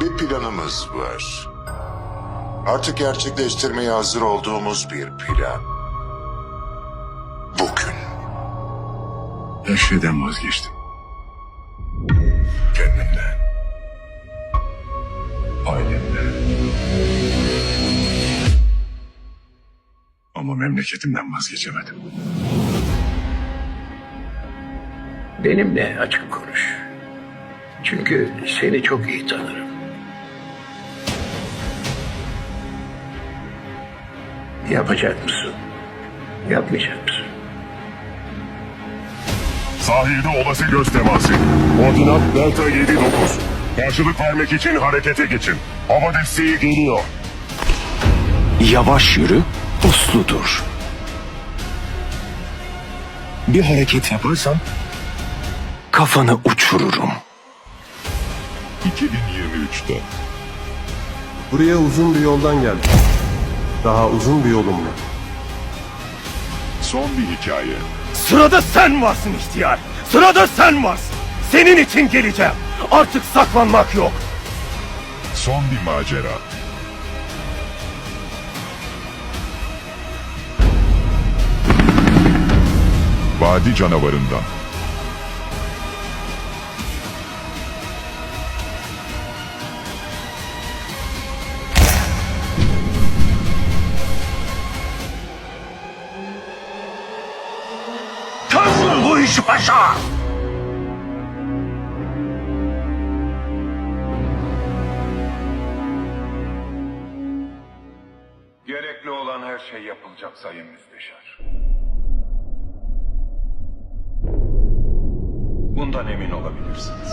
Bir planımız var. Artık gerçekleştirmeye hazır olduğumuz bir plan. Bugün. Her şeyden vazgeçtim. Kendimden. Ailemden. Ama memleketimden vazgeçemedim. Benimle açık konuş. Çünkü seni çok iyi tanırım. Yapacak mısın? Yapmayacak mısın? Sahilde olası göz teması. Koordinat Delta 79. Karşılık vermek için harekete geçin. Hava desteği geliyor. Yavaş yürü, uslu dur. Bir hareket yaparsan kafanı uçururum. 2023'te. Buraya uzun bir yoldan geldim. Daha uzun bir yolum var. Son bir hikaye. Sırada sen varsın ihtiyar. Sırada sen varsın. Senin için geleceğim. Artık saklanmak yok. Son bir macera. Vadi canavarından. İş paşa. Gerekli olan her şey yapılacak Sayın Müsteşar. Bundan emin olabilirsiniz.